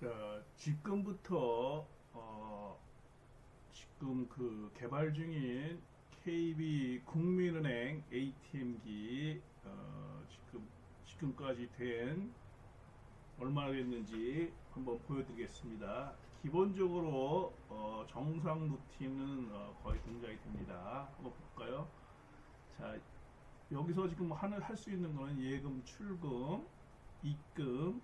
자, 지금부터 어, 지금 그 개발 중인 KB 국민은행 ATM기 어, 지금 지금까지 된 얼마나 됐는지 한번 보여드리겠습니다. 기본적으로 어, 정상 루틴은 어, 거의 동작이 됩니다. 한번 볼까요? 자, 여기서 지금 하는 할 수 있는 거는 예금, 출금, 입금,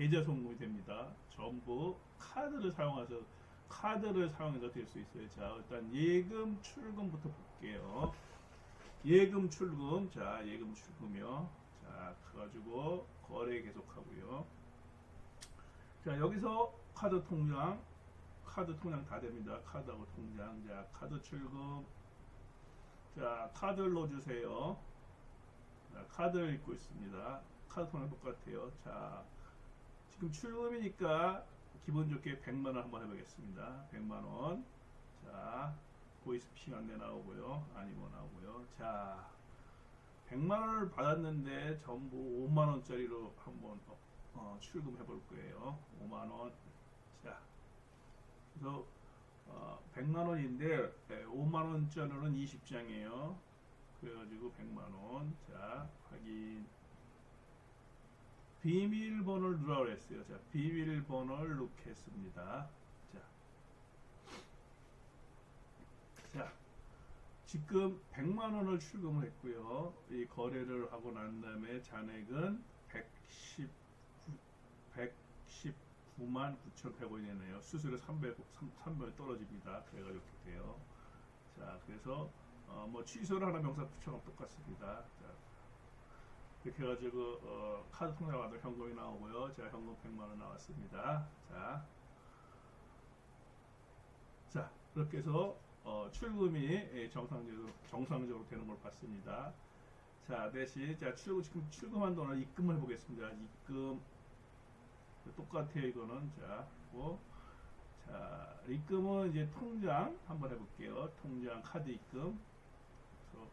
계좌 송금이 됩니다. 전부 카드를 사용해서 카드를 사용해서 될 수 있어요. 자, 일단 예금, 출금부터 볼게요. 예금, 출금. 자, 예금, 출금이요. 자, 가가지고 거래 계속하고요. 자, 여기서 카드 통장, 카드 통장 다 됩니다. 카드하고 통장. 자, 카드 출금. 자, 카드를 넣어주세요. 자, 카드를 읽고 있습니다. 카드 통장 똑같아요. 자, 지금 출금이니까 기분 좋게 100만 원 한번 해보겠습니다. 100만 원. 자, 보이스피싱 안내 나오고요. 아니고 나오고요. 자, 100만 원을 받았는데 전부 5만 원짜리로 한번 어, 어, 출금해 볼 거예요. 5만 원. 자, 그래서 어, 100만 원인데 5만 원짜리는 20장이에요. 그래가지고 100만 원. 자, 확인. 비밀번호를 누르라고 그랬어요. 자, 비밀번호를 넣겠습니다. 자. 자. 지금 100만 원을 출금을 했고요. 이 거래를 하고 난 다음에 잔액은 119, 119만 9,100원이네요. 수수료 300, 300원 떨어집니다. 그래가 이렇게 돼요. 자, 그래서 어, 뭐 취소를 하는 명사 붙여놓으면 똑같습니다. 자, 이렇게 해가지고 어, 카드 통장화도 현금이 나오고요. 자, 현금 100만 원 나왔습니다. 자, 자 이렇게 해서 어, 출금이 예, 정상적으로 정상적으로 되는 걸 봤습니다. 자, 대신 자 출금 지금 출금한 돈을 입금을 해보겠습니다. 입금 똑같아요. 이거는 자, 뭐, 자 입금은 이제 통장 한번 해볼게요. 통장 카드 입금. 그래서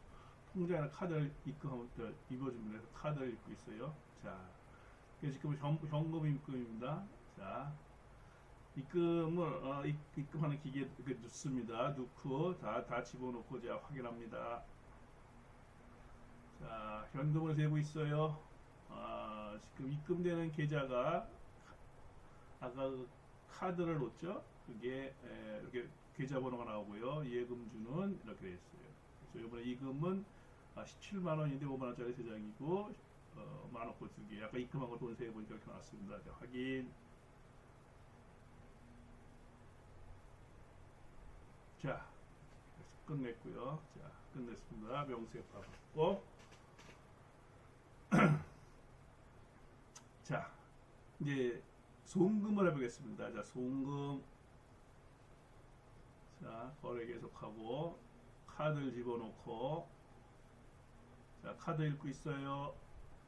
통장에 카드를 입금하면 또 입어줍니다. 그래서 카드를 입고 있어요. 자, 지금 현, 현금 입금입니다. 자, 입금을 어, 입, 입금하는 기계에 이렇게 넣습니다. 넣고 다, 다 집어넣고 제가 확인합니다. 자, 현금을 세고 있어요. 아, 지금 입금되는 계좌가 아까 그 카드를 넣었죠? 그게 에, 이렇게 계좌번호가 나오고요. 예금주는 이렇게 돼 있어요. 그래서 이번에 이금은 아, 17만 원인데 5만 원짜리 세 장이고 어, 만 원꼴 두 개. 아까 입금한 거돈 세보니까 이렇게 나왔습니다. 자, 확인. 자, 끝냈고요. 자, 끝냈습니다. 명세 받았고. 자, 이제 송금을 해보겠습니다. 자, 송금. 자, 거래 계속하고 카드를 집어넣고 자, 카드 읽고 있어요.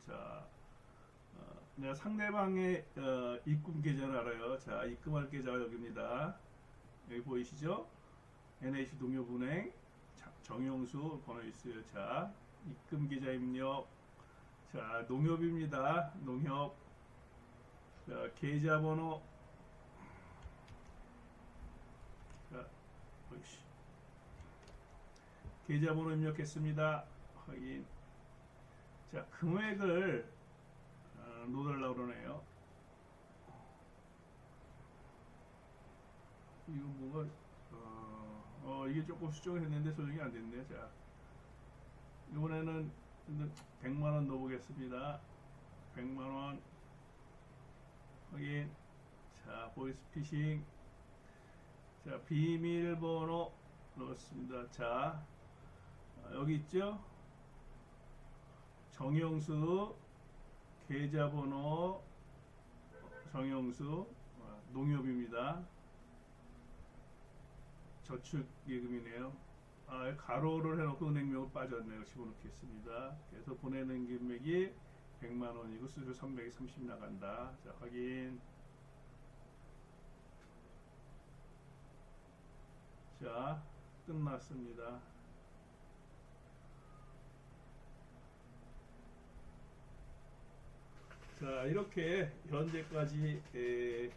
자, 어, 내가 상대방의 어, 입금 계좌를 알아요. 자, 입금할 계좌가 여기입니다. 여기 보이시죠? 농협은행 자, 정영수 번호 있어요. 자, 입금 계좌 입력. 자, 농협입니다. 농협. 자, 계좌 번호. 자, 어이씨. 계좌번호 입력했습니다. 확인. 자, 금액을 어, 넣어달라고 그러네요. 이거 뭐가 어, 어, 이게 조금 수정을 했는데 조정이 안 됐네. 자, 이번에는 100만 원 넣어보겠습니다. 100만 원 확인. 자, 보이스 피싱. 자, 비밀번호 넣었습니다. 자, 어, 여기 있죠? 정영수 계좌번호 정영수 어, 농협입니다. 저축예금이네요. 아, 가로를 해놓고 은행명을 빠졌네요. 집어넣겠습니다. 그래서 보내는 금액이 100만 원이고 수수료 330 나간다. 자, 확인. 자, 끝났습니다. 자, 이렇게 현재까지 에,